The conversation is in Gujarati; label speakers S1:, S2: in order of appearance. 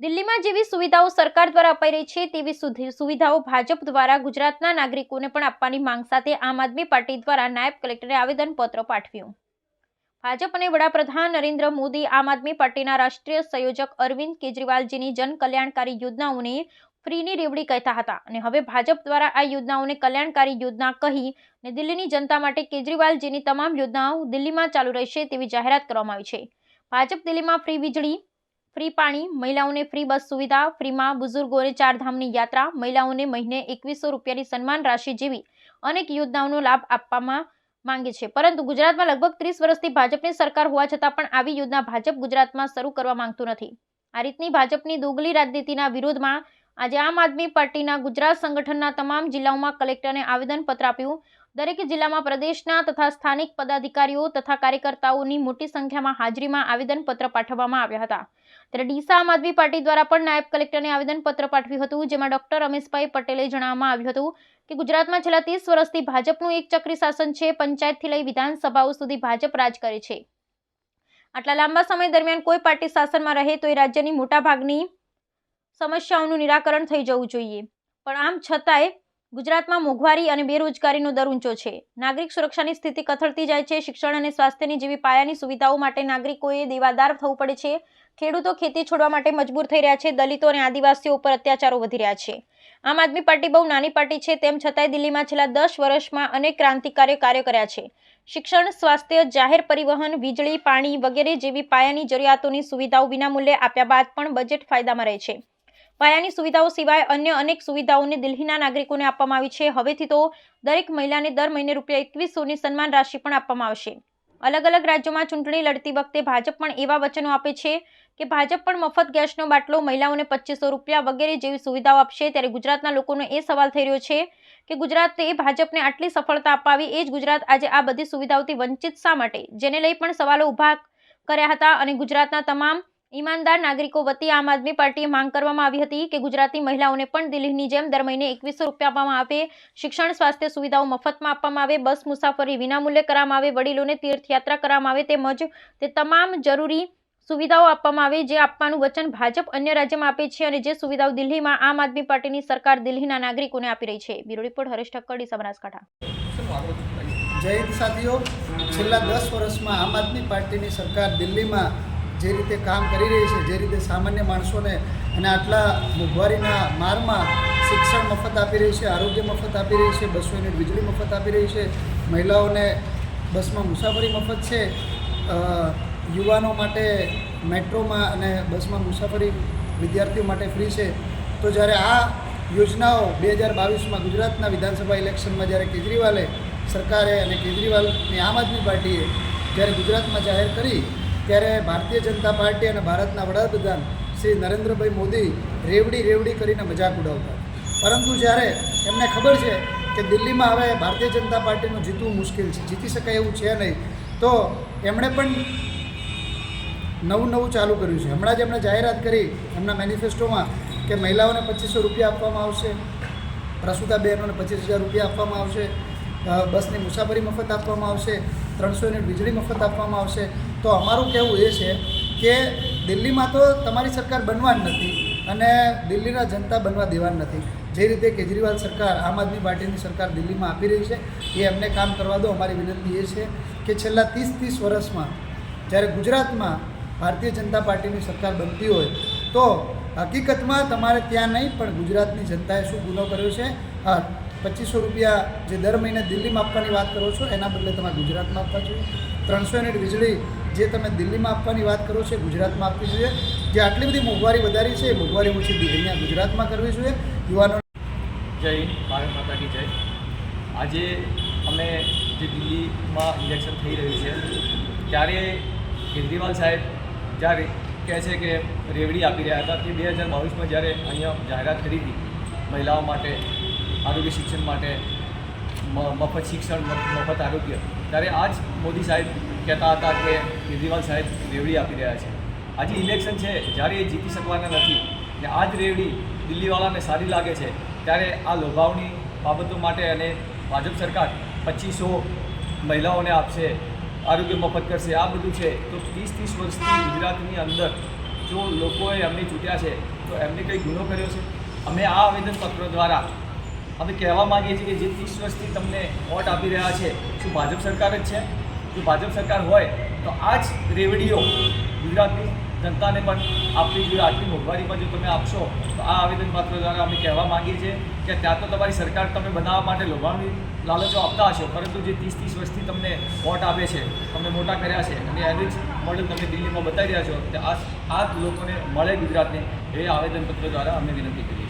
S1: દિલ્હીમાં જેવી સુવિધાઓ સરકાર દ્વારા અપાઈ રહી છે, તેવી સુવિધાઓ ભાજપ દ્વારા ગુજરાતના નાગરિકોને પણ આપવાની માંગ સાથે આમ આદમી પાર્ટી દ્વારા નાયબ કલેક્ટરે આવેદનપત્ર પાઠવ્યું. ભાજપ અને વડાપ્રધાન નરેન્દ્ર મોદી આમ આદમી પાર્ટીના રાષ્ટ્રીય સંયોજક અરવિંદ કેજરીવાલજીની જન કલ્યાણકારી યોજનાઓને ફ્રીની રેવડી કહેતા હતા અને હવે ભાજપ દ્વારા આ યોજનાઓને કલ્યાણકારી યોજના કહી અને દિલ્હીની જનતા માટે કેજરીવાલજીની તમામ યોજનાઓ દિલ્હીમાં ચાલુ રહેશે તેવી જાહેરાત કરવામાં આવી છે. ભાજપ દિલ્હીમાં ફ્રી વીજળી ફ્રી પાણી, મહિલાઓને ફ્રી બસ સુવિધા, ફ્રીમાં બુઝુર્ગોને ચારધામની યાત્રા, મહિલાઓને મહિને એકવીસો રૂપિયાની સન્માન રાશિ જેવી અનેક યોજનાઓનો લાભ આપવામાં માંગે છે. પરંતુ ગુજરાતમાં લગભગ ત્રીસ વર્ષથી ભાજપની સરકાર હોવા છતાં પણ આવી યોજના ભાજપ ગુજરાતમાં શરૂ કરવા માંગતું નથી. આ રીતની ભાજપની દોગલી રાજનીતિના વિરોધમાં આજે આમ આદમી પાર્ટીના ગુજરાત સંગઠનના તમામ જિલ્લાઓમાં કલેક્ટરને આવેદનપત્ર આપ્યું. દરેક જિલ્લામાં પ્રદેશના તથા સ્થાનિક પદાધિકારીઓ તથા કાર્યકર્તાઓની મોટી સંખ્યામાં હાજરીમાં આવેદનપત્ર પાઠવવામાં આવ્યા હતા. ત્યારે ડીસા આમ આદમી પાર્ટી દ્વારા પણ નાયબ કલેક્ટરને આવેદનપત્ર પાઠવ્યું હતું, જેમાં ડોક્ટર રમેશભાઈ પટેલે જણાવવામાં આવ્યું હતું કે ગુજરાતમાં છેલ્લા ત્રીસ વર્ષથી ભાજપનું એક ચક્રી શાસન છે, પંચાયતથી લઈ વિધાનસભાઓ સુધી ભાજપ રાજ કરે છે. આટલા લાંબા સમય દરમિયાન કોઈ પાર્ટી શાસનમાં રહે તો એ રાજ્યની મોટાભાગની સમસ્યાઓનું નિરાકરણ થઈ જવું જોઈએ. પણ આમ છતાંય ગુજરાતમાં મોંઘવારી અને બેરોજગારીનો દર ઊંચો છે. નાગરિક સુરક્ષાની સ્થિતિ કથળતી જાય છે. શિક્ષણ અને સ્વાસ્થ્યની જેવી પાયાની સુવિધાઓ માટે નાગરિકોએ દેવાદાર થવું પડે છે. ખેડૂતો ખેતી છોડવા માટે મજબૂર થઈ રહ્યા છે. દલિતો અને આદિવાસીઓ ઉપર અત્યાચારો વધી રહ્યા છે. આમ આદમી પાર્ટી બહુ નાની પાર્ટી છે. તેમ છતાંય દિલ્હીમાં છેલ્લા દસ વર્ષમાં અનેક ક્રાંતિકારીઓ કાર્ય કર્યા છે. શિક્ષણ, સ્વાસ્થ્ય, જાહેર પરિવહન, વીજળી, પાણી વગેરે જેવી પાયાની જરૂરિયાતોની સુવિધાઓ વિનામૂલ્યે આપ્યા બાદ પણ બજેટ ફાયદામાં રહે છે. પાયાની સુવિધાઓ સિવાય અન્ય અનેક સુવિધાઓને દિલ્હીના નાગરિકોને આપવામાં આવી છે. હવેથી તો દરેક મહિલાને દર મહિને રૂપિયા એકવીસોની સન્માન રાશિ પણ આપવામાં આવશે. અલગ અલગ રાજ્યોમાં ચૂંટણી લડતી વખતે ભાજપ પણ એવા વચનો આપે છે કે ભાજપ પણ મફત ગેસનો બાટલો મહિલાઓને પચીસો રૂપિયા વગેરે જેવી સુવિધાઓ આપશે. ત્યારે ગુજરાતના લોકોનો એ સવાલ થઈ રહ્યો છે કે ગુજરાતે ભાજપને આટલી સફળતા અપાવી એ જ ગુજરાત આજે આ બધી સુવિધાઓથી વંચિત શા માટે? જેને લઈ પણ સવાલો ઊભા કર્યા હતા અને ગુજરાતના તમામ ઈમાનદાર નાગરિકો વતી આમ આદમી પાર્ટીએ માંગ કરવામાં આવી હતી કે ગુજરાતી મહિલાઓને પણ દિલ્હીની જેમ દર મહિને એકવીસો રૂપિયા આપવામાં આવે, શિક્ષણ, સ્વાસ્થ્ય સુવિધાઓ મફતમાં આપવામાં આવે, બસ મુસાફરી વિનામૂલ્યે કરવામાં આવે, વડીલોને તીર્થયાત્રા કરવામાં આવે તેમજ તે તમામ જરૂરી સુવિધાઓ આપવામાં આવે જે આપવાનું વચન ભાજપ અન્ય રાજ્યમાં આપે છે અને જે સુવિધાઓ દિલ્હીમાં આમ આદમી પાર્ટીની સરકાર દિલ્હીના નાગરિકોને આપી રહી છે. બ્યુરો રિપોર્ટ હરેશ ઠક્કરડી ડીસા બનાસકાંઠા.
S2: જય સાથીઓ, છેલ્લા દસ વર્ષમાં આમ આદમી પાર્ટીની સરકાર દિલ્હીમાં જે રીતે કામ કરી રહી છે, જે રીતે સામાન્ય માણસોને અને આટલા મોંઘવારીના મારમાં શિક્ષણ મફત આપી રહી છે, આરોગ્ય મફત આપી રહી છે, બસો યુનિટ વીજળી મફત આપી રહી છે, મહિલાઓને બસમાં મુસાફરી મફત છે યુવાનો માટે મેટ્રોમાં અને બસમાં મુસાફરી વિદ્યાર્થીઓ માટે ફ્રી છે. તો જ્યારે આ યોજનાઓ બે હજાર બાવીસમાં ગુજરાતના વિધાનસભા ઇલેક્શનમાં જ્યારે કેજરીવાલે સરકારે અને કેજરીવાલની આમ આદમી પાર્ટીએ જ્યારે ગુજરાતમાં જાહેર કરી ત્યારે ભારતીય જનતા પાર્ટી અને ભારતના વડાપ્રધાન શ્રી નરેન્દ્રભાઈ મોદી રેવડી રેવડી કરીને મજાક ઉડાવતા પરંતુ જ્યારે એમને ખબર છે કે દિલ્હીમાં હવે ભારતીય જનતા પાર્ટીનું જીતવું મુશ્કેલ છે, જીતી શકાય એવું છે નહીં, તો એમણે પણ નવું નવું ચાલુ કર્યું છે. હમણાં જ એમણે જાહેરાત કરી એમના મેનિફેસ્ટોમાં કે મહિલાઓને પચીસો રૂપિયા આપવામાં આવશે, પ્રસૂતા બહેનોને પચીસ હજાર રૂપિયા આપવામાં આવશે બસની મુસાફરી મફત આપવામાં આવશે, ત્રણસો યુનિટ વીજળી મફત આપવામાં આવશે. તો અમારું કહેવું એ છે કે દિલ્હીમાં તો તમારી સરકાર બનવા જ નથી અને દિલ્હીના જનતા બનવા દેવા નથી. જે રીતે કેજરીવાલ સરકાર, આમ આદમી પાર્ટીની સરકાર દિલ્હીમાં આપી રહી છે, એ એમને કામ કરવા દો. અમારી વિનંતી એ છે કે છેલ્લા ત્રીસ ત્રીસ વર્ષમાં જ્યારે ગુજરાતમાં ભારતીય જનતા પાર્ટીની સરકાર બનતી હોય, તો હકીકતમાં તમારે ત્યાં નહીં, પણ ગુજરાતની જનતાએ શું ગુનો કર્યો છે? હા પચીસો રૂપિયા જે દર મહિને દિલ્હીમાં આપવાની વાત કરો છો, એના બદલે તમારે ગુજરાતમાં આપવા જોઈએ. ત્રણસો યુનિટ વીજળી જે તમે દિલ્હીમાં આપવાની વાત કરો છો ગુજરાતમાં આપવી જોઈએ. જે આટલી બધી મોંઘવારી વધારી છે, એ મોંઘવારી ઓછી અહીંયા ગુજરાતમાં કરવી જોઈએ. યુવાનો
S3: જય ભારત માતા જય. આજે અમે જે દિલ્હીમાં ઇલેક્શન થઈ રહ્યું છે, ત્યારે કેજરીવાલ સાહેબ જ્યારે કહે છે કે રેવડી આપી રહ્યા હતા, તે બે હજાર બાવીસમાં જ્યારે અહીંયા જાહેરાત કરી હતી મહિલાઓ માટે આરોગ્ય શિક્ષણ માટે મફત શિક્ષણ મફત આરોગ્ય. ત્યારે આ જ મોદી સાહેબ કહેતા હતા કે કેજરીવાલ સાહેબ રેવડી આપી રહ્યા છે. આજે ઇલેક્શન છે, જ્યારે એ જીતી શકવાના નથી ને આ જ રેવડી દિલ્હીવાળાને સારી લાગે છે, ત્યારે આ લોભાવની બાબતો માટે અને ભાજપ સરકાર પચીસો મહિલાઓને આપશે, આરોગ્ય મફત કરશે, આ બધું છે. તો ત્રીસ ત્રીસ વર્ષથી ગુજરાતની અંદર જો લોકોએ એમને ચૂંટ્યા છે, તો એમને કંઈ ગુનો કર્યો છે? અમે આ આવેદનપત્રો દ્વારા અમે કહેવા માંગીએ છીએ કે જે ત્રીસ વર્ષથી તમને વોટ આપી રહ્યા છે, શું ભાજપ સરકાર જ છે? જો ભાજપ સરકાર હોય, તો આ જ રેવડીઓ ગુજરાતની જનતાને પણ આપવી જોઈએ. આટલી મોંઘવારીમાં જો તમે આપશો, તો આ આવેદનપત્ર દ્વારા અમે કહેવા માંગીએ છીએ કે ત્યાં તો તમારી સરકાર તમે બનાવવા માટે લોભાણની લાલચો આપતા હશો, પરંતુ જે ત્રીસ ત્રીસ વર્ષથી તમને વોટ આપે છે, તમને મોટા કર્યા છે, અને એનું જ મોડલ તમે દિલ્હીમાં બતાવી રહ્યા છો કે આ આ લોકોને મળે ગુજરાતને, એ આવેદનપત્ર દ્વારા અમે વિનંતી કરીએ